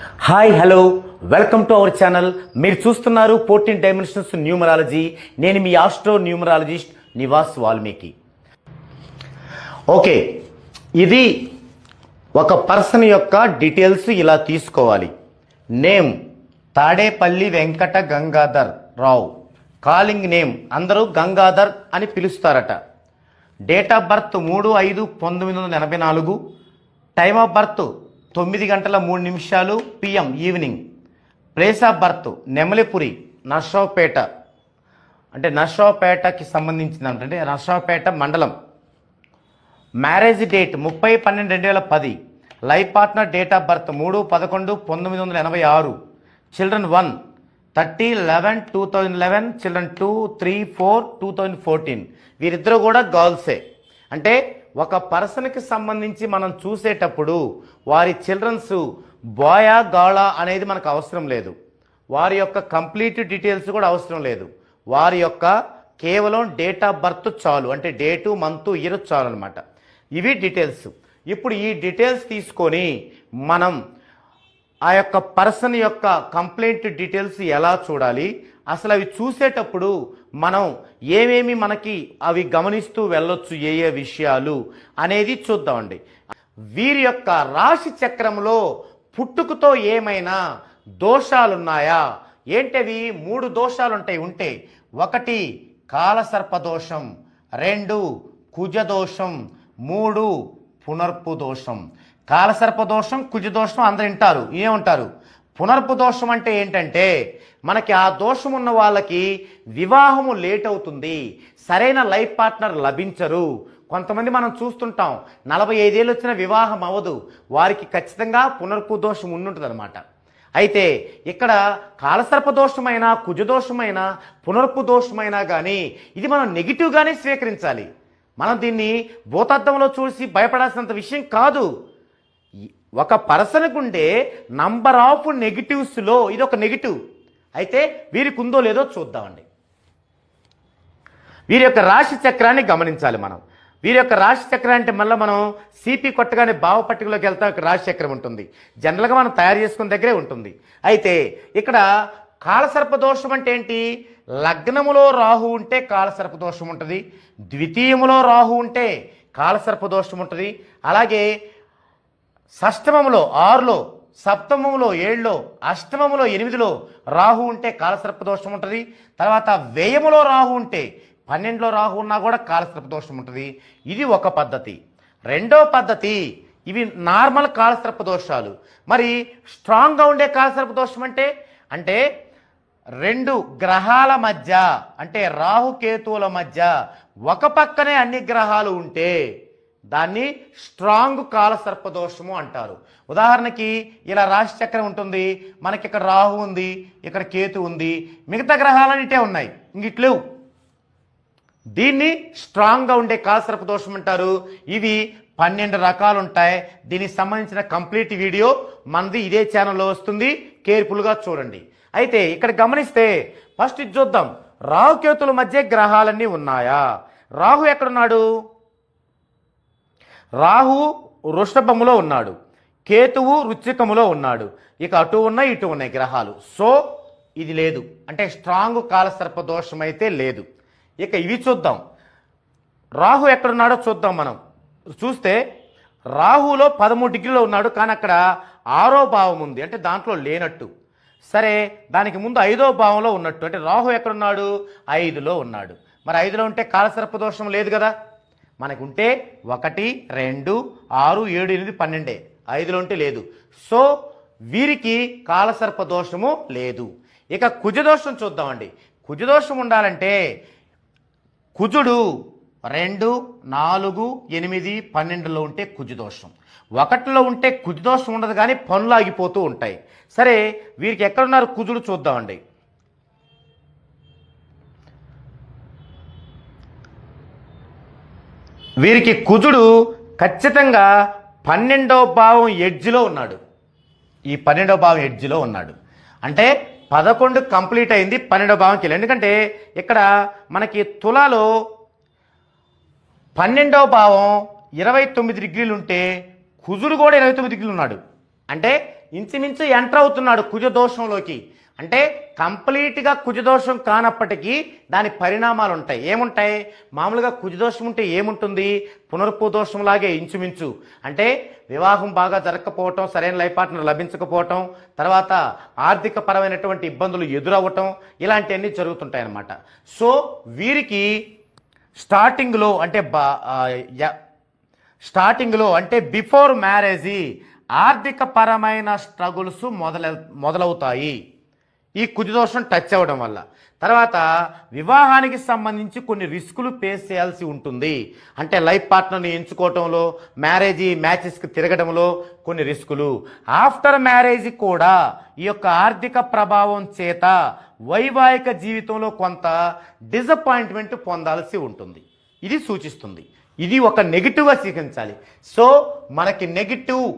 Hi hello welcome to our channel మీరు చూస్తున్నారు fourteen dimensions numerology నేను మీ astro numerologist Nivas Valmiki. Okay ఇది ఒక పర్సన్ యొక్క డీటెయిల్స్ ఇలా తీసుకోవాలి. Name Tadepalli Venkata Gangadhar Rao. Calling name అందరూ గంగాధర్ అని పిలుస్తారట. డేట్ ఆఫ్ బర్త్ మూడు ఐదు పంతొమ్మిది వందల ఎనభై నాలుగు. టైమ్ ఆఫ్ బర్త్ తొమ్మిది గంటల మూడు నిమిషాలు PM evening. Place of birth Nemalipuri Narasaraopet. అంటే నర్సరావుపేటకి సంబంధించిన అంటే నర్సరావుపేట మండలం. మ్యారేజ్ డేట్ ముప్పై పన్నెండు రెండు వేల పది. Life partner date of birth మూడు పదకొండు పంతొమ్మిది వందల ఎనభై ఆరు. Children one thirty eleven two thousand eleven children two three four two thousand fourteen. వీరిద్దరూ కూడా గర్ల్సే. అంటే ఒక పర్సన్కి సంబంధించి మనం చూసేటప్పుడు వారి చిల్డ్రన్స్ బాయా గాళా అనేది మనకు అవసరం లేదు. వారి యొక్క కంప్లీట్ డీటెయిల్స్ కూడా అవసరం లేదు. వారి యొక్క కేవలం డేట్ ఆఫ్ బర్త్ చాలు అంటే డేటు మంత్ ఇయర్ చాలు అనమాట ఇవి డీటెయిల్స్. ఇప్పుడు ఈ డీటెయిల్స్ తీసుకొని మనం ఆ యొక్క పర్సన్ యొక్క కంప్లైంట్ డీటెయిల్స్ ఎలా చూడాలి? అసలు అవి చూసేటప్పుడు మనం ఏమేమి మనకి అవి గమనిస్తూ వెళ్ళొచ్చు ఏ ఏ విషయాలు అనేది చూద్దామండి. వీరి యొక్క రాశి చక్రంలో పుట్టుకతో ఏమైనా దోషాలున్నాయా? ఏంటవి? మూడు దోషాలు ఉంటాయి ఉంటే ఒకటి కాలసర్ప దోషం రెండు కుజ దోషం మూడు పునర్పు దోషం. కాలసర్ప దోషం కుజ దోషం అందరు వింటారు ఏమంటారు? పునర్పు దోషం అంటే ఏంటంటే మనకి ఆ దోషం ఉన్న వాళ్ళకి వివాహము లేట్ అవుతుంది సరైన లైఫ్ పార్ట్నర్ లభించరు. కొంతమంది మనం చూస్తుంటాం నలభై ఐదేళ్ళు వచ్చిన వివాహం అవ్వదు వారికి ఖచ్చితంగా పునర్పు దోషం ఉండుంటుంది అనమాట అయితే ఇక్కడ కాలసర్ప దోషమైనా కుజదోషమైన పునర్పు దోషమైనా కానీ ఇది మనం నెగిటివ్గానే స్వీకరించాలి. మనం దీన్ని భూతత్వంలో చూసి భయపడాల్సినంత విషయం కాదు. ఒక పర్సన్కు ఉండే నంబర్ ఆఫ్ నెగిటివ్స్లో ఇది ఒక నెగిటివ్. అయితే వీరికి ఉందో లేదో చూద్దామండి. వీరి యొక్క రాశి చక్రాన్ని గమనించాలి మనం. వీరి యొక్క రాశి చక్రం అంటే మళ్ళీ మనం సిపి కొట్టగానే భావ పట్టికలోకి వెళ్తా ఒక రాశి చక్రం ఉంటుంది. జనరల్గా మనం తయారు చేసుకున్న దగ్గరే ఉంటుంది. అయితే ఇక్కడ కాలసర్ప దోషం అంటే ఏంటి? లగ్నములో రాహు ఉంటే కాలసర్ప దోషం ఉంటుంది ద్వితీయములో రాహు ఉంటే కాలసర్ప దోషం ఉంటుంది. అలాగే షష్టమములో ఆరులో సప్తమములో ఏడులో అష్టమములో ఎనిమిదిలో రాహు ఉంటే కాలసర్ప దోషం ఉంటుంది. తర్వాత వ్యయములో రాహు ఉంటే పన్నెండులో రాహు ఉన్నా కూడా కాలసర్ప దోషం ఉంటుంది. ఇది ఒక పద్ధతి. రెండో పద్ధతి ఇవి నార్మల్ కాలసర్ప దోషాలు. మరి స్ట్రాంగ్గా ఉండే కాలసర్ప దోషం అంటే అంటే రెండు గ్రహాల మధ్య అంటే రాహుకేతువుల మధ్య ఒక పక్కనే అన్ని గ్రహాలు ఉంటే దాన్ని స్ట్రాంగ్ కాల దోషము అంటారు. ఉదాహరణకి ఇలా రాశి చక్రం ఉంటుంది మనకి ఇక్కడ రాహు ఉంది ఇక్కడ కేతు ఉంది మిగతా గ్రహాలన్నిటే ఉన్నాయి ఇంకిట్లేవు దీన్ని స్ట్రాంగ్గా ఉండే కాలసర్ప దోషం అంటారు. ఇవి పన్నెండు రకాలు ఉంటాయి దీనికి సంబంధించిన కంప్లీట్ వీడియో మనది ఇదే ఛానల్లో వస్తుంది. కేర్ఫుల్గా చూడండి. అయితే ఇక్కడ గమనిస్తే ఫస్ట్ ఇది చూద్దాం. రాహుకేతుల మధ్య గ్రహాలన్నీ ఉన్నాయా? రాహు ఎక్కడున్నాడు? రాహు వృషభములో ఉన్నాడు. కేతువు రుచికములో ఉన్నాడు. ఇక అటు ఉన్నాయి ఇటు ఉన్నాయి గ్రహాలు. సో ఇది లేదు. అంటే స్ట్రాంగ్ కాలసర్ప దోషం అయితే లేదు. ఇక ఇవి చూద్దాం. రాహు ఎక్కడున్నాడో చూద్దాం మనం. చూస్తే రాహులో పదమూడు డిగ్రీలో ఉన్నాడు కానీ అక్కడ ఆరో భావం ఉంది. అంటే దాంట్లో లేనట్టు. సరే దానికి ముందు ఐదో భావంలో ఉన్నట్టు. అంటే రాహు ఎక్కడున్నాడు? ఐదులో ఉన్నాడు. మరి ఐదులో ఉంటే కాలసర్ప దోషం లేదు కదా? మనకుంటే ఒకటి రెండు ఆరు ఏడు ఎనిమిది పన్నెండే. ఐదులో ఉంటే లేదు. సో వీరికి కాలసర్ప దోషము లేదు. ఇక కుజదోషం చూద్దామండి. కుజదోషం ఉండాలంటే కుజుడు రెండు నాలుగు ఎనిమిది పన్నెండులో ఉంటే కుజదోషం ఒకటిలో ఉంటే కుజదోషం ఉండదు కానీ పనులు ఆగిపోతూ ఉంటాయి. సరే వీరికి ఎక్కడున్నారు కుజుడు చూద్దామండి. వీరికి కుజుడు ఖచ్చితంగా పన్నెండవ భావం ఎడ్జిలో ఉన్నాడు. ఈ పన్నెండవ భావం ఎడ్జిలో ఉన్నాడు. అంటే పదకొండు కంప్లీట్ అయింది పన్నెండవ భావంకి వెళ్ళి. ఎందుకంటే ఇక్కడ మనకి తులాలో పన్నెండవ భావం ఇరవై తొమ్మిది డిగ్రీలు ఉంటే కుజుడు కూడా ఇరవై తొమ్మిది డిగ్రీలు ఉన్నాడు. అంటే ఇంచుమించు ఎంటర్ అవుతున్నాడు కుజ దోషంలోకి. అంటే కంప్లీట్గా కుజదోషం కానప్పటికీ దాని పరిణామాలు ఉంటాయి ఏముంటాయి? మామూలుగా కుజదోషం ఉంటే ఏముంటుంది? పునర్పుదోషంలాగే ఇంచుమించు. అంటే వివాహం బాగా జరగకపోవటం సరైన లైఫ్ పార్ట్నర్ లభించకపోవటం తర్వాత ఆర్థిక పరమైనటువంటి ఇబ్బందులు ఎదురవ్వటం ఇలాంటివన్నీ జరుగుతుంటాయి అన్నమాట సో వీరికి స్టార్టింగ్లో అంటే బా స్టార్టింగ్లో అంటే బిఫోర్ మ్యారేజీ ఆర్థిక పరమైన స్ట్రగుల్స్ మొదల మొదలవుతాయి. ఈ కుజదోషం టచ్ అవ్వడం వల్ల. తర్వాత వివాహానికి సంబంధించి కొన్ని రిస్కులు ఫేస్ చేయాల్సి ఉంటుంది. అంటే లైఫ్ పార్ట్నర్ని ఎంచుకోవటంలో మ్యారేజీ మ్యాచెస్కి తిరగడంలో కొన్ని రిస్కులు. ఆఫ్టర్ మ్యారేజ్ కూడా ఈ యొక్క ఆర్థిక ప్రభావం చేత వైవాహిక జీవితంలో కొంత డిసప్పాయింట్మెంట్ పొందాల్సి ఉంటుంది. ఇది సూచిస్తుంది. ఇది ఒక నెగిటివ్గా స్వీకరించాలి. సో మనకి నెగిటివ్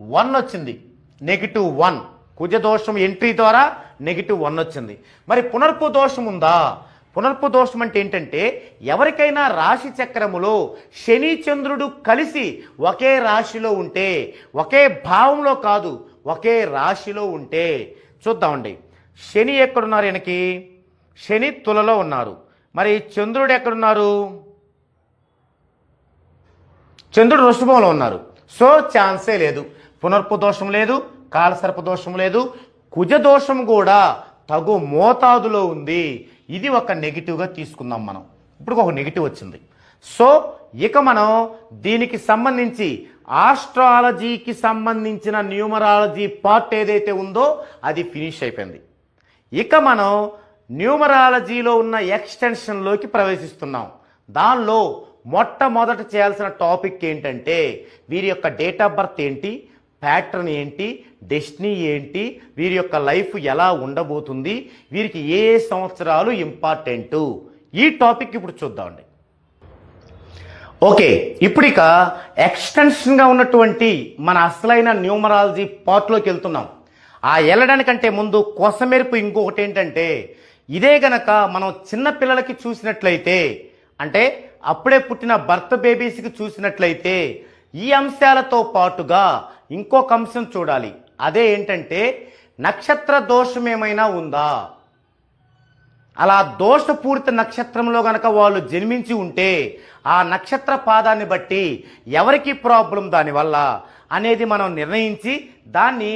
వన్ వచ్చింది. నెగిటివ్ వన్ కుజదోషం ఎంట్రీ ద్వారా నెగిటివ్ వన్ వచ్చింది. మరి పునర్పు దోషం ఉందా? పునర్పు దోషం అంటే ఏంటంటే ఎవరికైనా రాశి చక్రములో శని చంద్రుడు కలిసి ఒకే రాశిలో ఉంటే ఒకే భావంలో కాదు ఒకే రాశిలో ఉంటే చూద్దామండి. శని ఎక్కడున్నారు ఈయనకి? శని తులలో ఉన్నారు. మరి చంద్రుడు ఎక్కడున్నారు? చంద్రుడు వృషభంలో ఉన్నారు. సో ఛాన్సే లేదు. పునర్పు దోషం లేదు. కాలసర్ప దోషం లేదు కుజ దోషం కూడా తగు మోతాదులో ఉంది. ఇది ఒక నెగిటివ్గా తీసుకుందాం మనం. ఇప్పుడు ఒక నెగిటివ్ వచ్చింది. సో ఇక మనం దీనికి సంబంధించి ఆస్ట్రాలజీకి సంబంధించిన న్యూమరాలజీ పార్ట్ ఏదైతే ఉందో అది ఫినిష్ అయిపోయింది. ఇక మనం న్యూమరాలజీలో ఉన్న ఎక్స్టెన్షన్లోకి ప్రవేశిస్తున్నాం. దానిలో మొట్టమొదట చేయాల్సిన టాపిక్ ఏంటంటే వీరి యొక్క డేట్ ఆఫ్ బర్త్ ఏంటి ప్యాటర్న్ ఏంటి? డెస్టినీ ఏంటి? వీరి యొక్క లైఫ్ ఎలా ఉండబోతుంది? వీరికి ఏ సంవత్సరాలు ఇంపార్టెంటు? ఈ టాపిక్ ఇప్పుడు చూద్దామండి. ఓకే ఇప్పుడు ఇక ఎక్స్టెన్షన్గా ఉన్నటువంటి మన అసలైన న్యూమరాలజీ పార్ట్లోకి వెళ్తున్నాం. ఆ వెళ్ళడానికంటే ముందు కొసమెరుపు ఇంకొకటి ఏంటంటే ఇదే గనక మనం చిన్న పిల్లలకి చూసినట్లయితే అంటే అప్పుడే పుట్టిన బర్త్ బేబీస్కి చూసినట్లయితే ఈ అంశాలతో పాటుగా ఇంకొక అంశం చూడాలి. అదే ఏంటంటే నక్షత్ర దోషం ఏమైనా ఉందా? అలా దోషపూరిత నక్షత్రంలో గనక వాళ్ళు జన్మించి ఉంటే ఆ నక్షత్ర పాదాన్ని బట్టి ఎవరికి ప్రాబ్లం దానివల్ల అనేది మనం నిర్ణయించి దాన్ని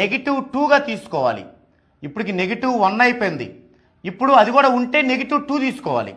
నెగిటివ్ టూగా తీసుకోవాలి. ఇప్పటికి నెగిటివ్ వన్ అయిపోయింది. ఇప్పుడు అది కూడా ఉంటే నెగిటివ్ టూ తీసుకోవాలి.